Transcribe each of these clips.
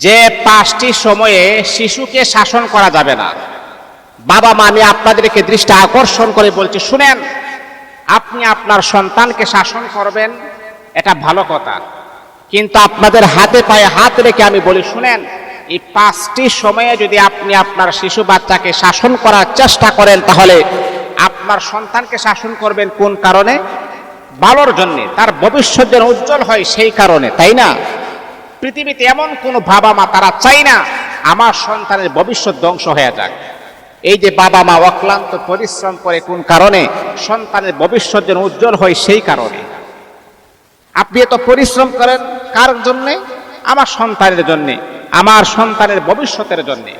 যে পাঁচটি সময়ে শিশুকে শাসন করা যাবে না। বাবা মা, আমি আপনাদেরকে দৃষ্টি আকর্ষণ করে বলছি, শুনেন, আপনি আপনার সন্তানকে শাসন করবেন, এটা ভালো কথা। কিন্তু আপনাদের হাতে পায়ে হাত রেখে আমি বলি, শুনেন, এই পাঁচটি সময়ে যদি আপনি আপনার শিশু বাচ্চাকে শাসন করার চেষ্টা করেন, তাহলে আপনার সন্তানকে শাসন করবেন কোন কারণে? ভালোর জন্যে, তার ভবিষ্যৎ যেন উজ্জ্বল হয় সেই কারণে, তাই না? পৃথিবীতে এমন কোনো বাবা মা তারা চাই না, আমার সন্তানের ভবিষ্যৎ ধ্বংস হয়ে যাক। এই যে বাবা মা অক্লান্ত পরিশ্রম করে কোন কারণে সন্তানের ভবিষ্যৎ যেন উজ্জ্বল হয় সেই কারণে। আপনি এত পরিশ্রম করেন কার জন্যে? আমার সন্তানের জন্যে, আমার সন্তানের ভবিষ্যতের জন্যে।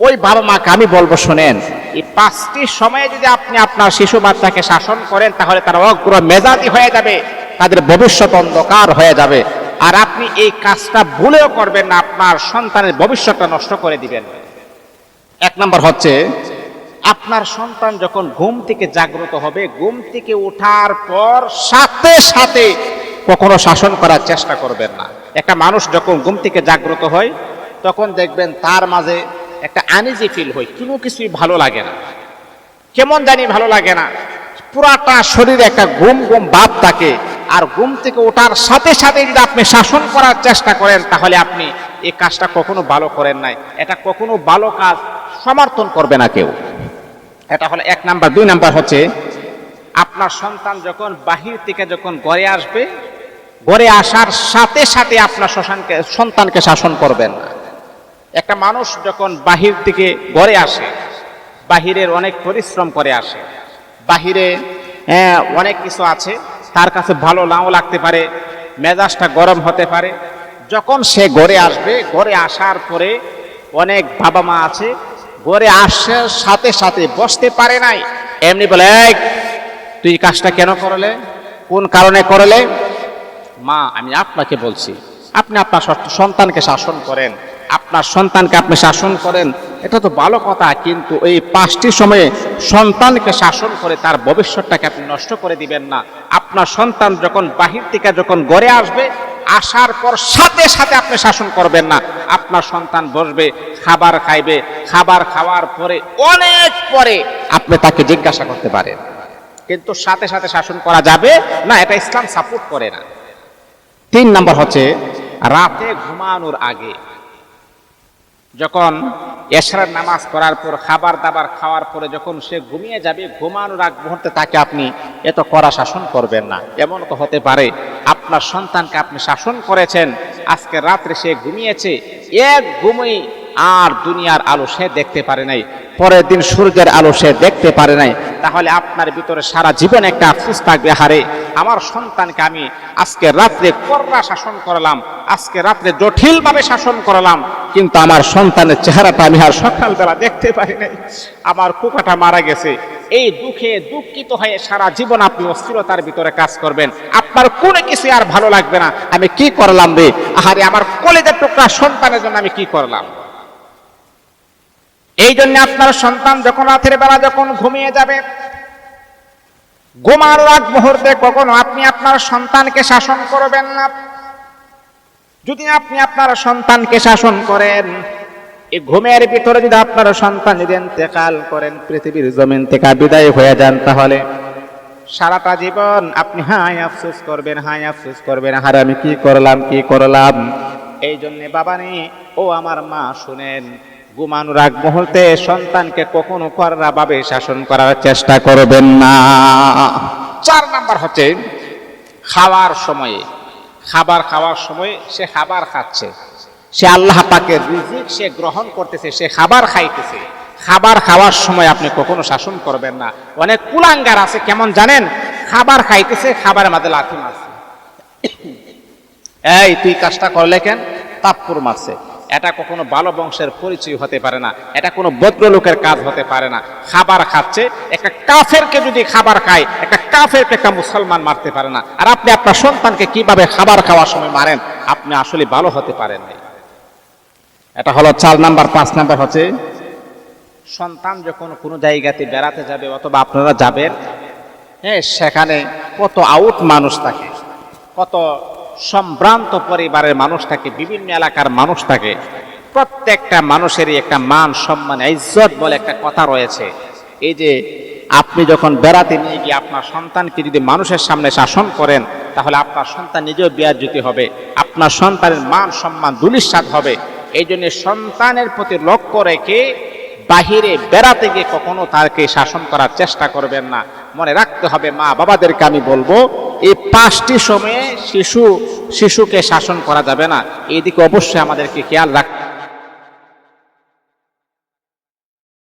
ওই বাবা মাকে আমি বলব শোনেন, এই পাঁচটি সময়ে যদি আপনি আপনার শিশু বাচ্চাকে শাসন করেন, তাহলে তারা অগ্র মেজাজি হয়ে যাবে, তাদের ভবিষ্যৎ অন্ধকার হয়ে যাবে। আর আপনি এই কাজটা ভুলেও করবেন না, আপনার সন্তানের ভবিষ্যৎটা নষ্ট করে দিবেন। এক নম্বর হচ্ছে, আপনার সন্তান যখন ঘুম থেকে জাগ্রত হবে, ঘুম থেকে ওঠার পর সাথে সাথে কখনো শাসন করার চেষ্টা করবেন না। একটা মানুষ যখন ঘুম থেকে জাগ্রত হয়, তখন দেখবেন তার মাঝে একটা আনিজি ফিল হয়, কোনো কিছুই ভালো লাগে না। কেমন জানি ভালো লাগে না। পুরাটা শরীরে একটা ঘুম ঘুম ভাব থাকে। আর ঘুম থেকে ওঠার সাথে সাথে যদি আপনি শাসন করার চেষ্টা করেন তাহলে আপনি এই কাজটা কখনো ভালো করেন নাই। এটা কখনো ভালো কাজ সমর্থন করবে না কেউ। এটা হলো এক নাম্বার। দুই নাম্বার হচ্ছে আপনার সন্তান যখন বাহির থেকে যখন ঘরে আসবে ঘরে আসার সাথে সাথে আপনার শ্মশানকে সন্তানকে শাসন করবেন না। একটা মানুষ যখন বাহির থেকে ঘরে আসে বাহিরের অনেক পরিশ্রম করে আসে বাহিরে হ্যাঁ, অনেক কিছু আছে তার কাছে ভালো নাও লাগতে পারে, মেজাজটা গরম হতে পারে। যখন সে ঘরে আসবে, ঘরে আসার পরে অনেক বাবা মা আছে, ঘরে আসার সাথে সাথে বসতে পারে নাই। এমনি বলে এক তুই কাজটা কেন করলে? কোন কারণে করলে? মা, আমি আপনাকে বলছি, আপনি আপনার সন্তানকে শাসন করেন। আপনার সন্তানকে আপনি শাসন করেন, এটা তো ভালো কথা, কিন্তু এই পাঁচটি সময়ে সন্তানকে শাসন করে তার ভবিষ্যৎটাকে আপনি নষ্ট করে দিবেন না। আপনার সন্তান যখন বাহির থেকে যখন গড়ে আসবে, আসার পর সাথে সাথে আপনি শাসন করবেন না। আপনার সন্তান বসবে, খাবার খাইবে, খাবার খাওয়ার পরে, অনেক পরে আপনি তাকে জিজ্ঞাসা করতে পারেন। কিন্তু সাথে সাথে শাসন করা যাবে না, এটা ইসলাম সাপোর্ট করে না। তিন নম্বর হচ্ছে, রাতে ঘুমানোর আগে যখন এশরার নামাজ করার পর, খাবার দাবার খাওয়ার পরে যখন সে ঘুমিয়ে যাবে, ঘুমানোর আগ মুহূর্তে তাকে আপনি এত কড়া শাসন করবেন না। এমন তো হতে পারে, আপনার সন্তানকে আপনি শাসন করেছেন, আজকে রাত্রে সে ঘুমিয়েছে, এক ঘুমই আর দুনিয়ার আলো সে দেখতে পারে নাই, পরের দিন সূর্যের আলো সে দেখতে পারে নাই। তাহলে আপনার ভিতরে সারা জীবন একটা আফসোস থাকবে, হারে আমার সন্তানকে আমি আজকে রাত্রে কররা শাসন করলাম, আজকে রাত্রে জটিলভাবে শাসন করলাম কিন্তু আমার সন্তানের চেহারাটা আমি আর সকালবেলা দেখতে পারি নাই। আমার কুকাটা মারা গেছে। এই দুঃখে দুঃখিত হয়ে সারা জীবন আপনি অস্থিরতার ভিতরে কাজ করবেন। আপনার কোনো কিছু আর ভালো লাগবে না। আমি কি করলাম রে? আহারে, আমার কলেজের টুকরা সন্তানের জন্য আমি কি করলাম? এই জন্য আপনার সন্তান যখন রাতের বেলা যখন ঘুমিয়ে যাবে, ঘুমানোর আগ মুহূর্তে কখনো আপনি আপনার সন্তানকে শাসন করবেন না। যদি আপনি আপনার সন্তানকে শাসন করেন এই ঘুমের ভিতরে যদি আপনার সন্তান যদি ইন্তেকাল করেন, পৃথিবীর জমিন থেকে বিদায় হয়ে যান তাহলে সারাটা জীবন আপনি হাই আফসোস করবেন হাই আফসোস করবেন হারে আমি কি করলাম কি করলাম? এই জন্যে বাবা নেই ও আমার মা, শুনেন, ঘুমানোর আগ মুহূর্তে সন্তানকে কখনো কররা ভাবে শাসন করার চেষ্টা করবেন না। চার নাম্বার হচ্ছে, খাওয়ার সময়ে খাবার খাওয়ার সময় সে খাবার খাচ্ছে। সে আল্লাহ পাকের রিজিক সে গ্রহণ করতেছে, সে খাবার খাইতেছে। খাবার খাওয়ার সময় আপনি কখনো শাসন করবেন না। অনেক কুলাঙ্গার আছে, কেমন জানেন? খাবার খাইতেছে, খাবারের মাঝে লাথি মারছে। এই, তুই কাজটা করলে কেন? তাপ্পুর মারছে। এটা কখনো ভালো বংশের পরিচয় হতে পারে না, এটা কোনো ভদ্রলোকের কাজ হতে পারে না। খাবার খাচ্ছে, একটা কাফেরকে যদি খাবার খায়, একটা কাফেরকে একটা মুসলমান মারতে পারে না। আর আপনি আপনার সন্তানকে কীভাবে খাবার খাওয়ার সময় মারেন, আপনি আসলে ভালো হতে পারেন নাই। এটা হলো চার নাম্বার, পাঁচ নাম্বার হচ্ছে, সন্তান যখন কোনো জায়গাতে বেড়াতে যাবে অথবা আপনারা যাবেন হ্যাঁ সেখানে কত আউট মানুষ থাকে, কত সম্ভ্রান্ত পরিবারের মানুষ থাকে, বিভিন্ন এলাকার মানুষ থাকে, প্রত্যেকটা মানুষেরই একটা মান, সম্মান, ইজ্জত বলে একটা কথা রয়েছে। এই যে আপনি যখন বেড়াতে নিয়ে গিয়ে আপনার সন্তানকে যদি মানুষের সামনে শাসন করেন, তাহলে আপনার সন্তান নিজেও বিয়াজ্যুতি হবে, আপনার সন্তানের মান, সম্মান দুলিশ্বাদ হবে। এই জন্য সন্তানের প্রতি লক্ষ্য রেখে বাহিরে বেড়াতে গিয়ে কখনো তাকে শাসন করার চেষ্টা করবেন না। মনে রাখতে হবে মা বাবাদেরকে আমি বলব, এই পাঁচটি সময়ে শিশু শিশুকে শাসন করা যাবে না। এদিকে অবশ্যই আমাদেরকে খেয়াল রাখতে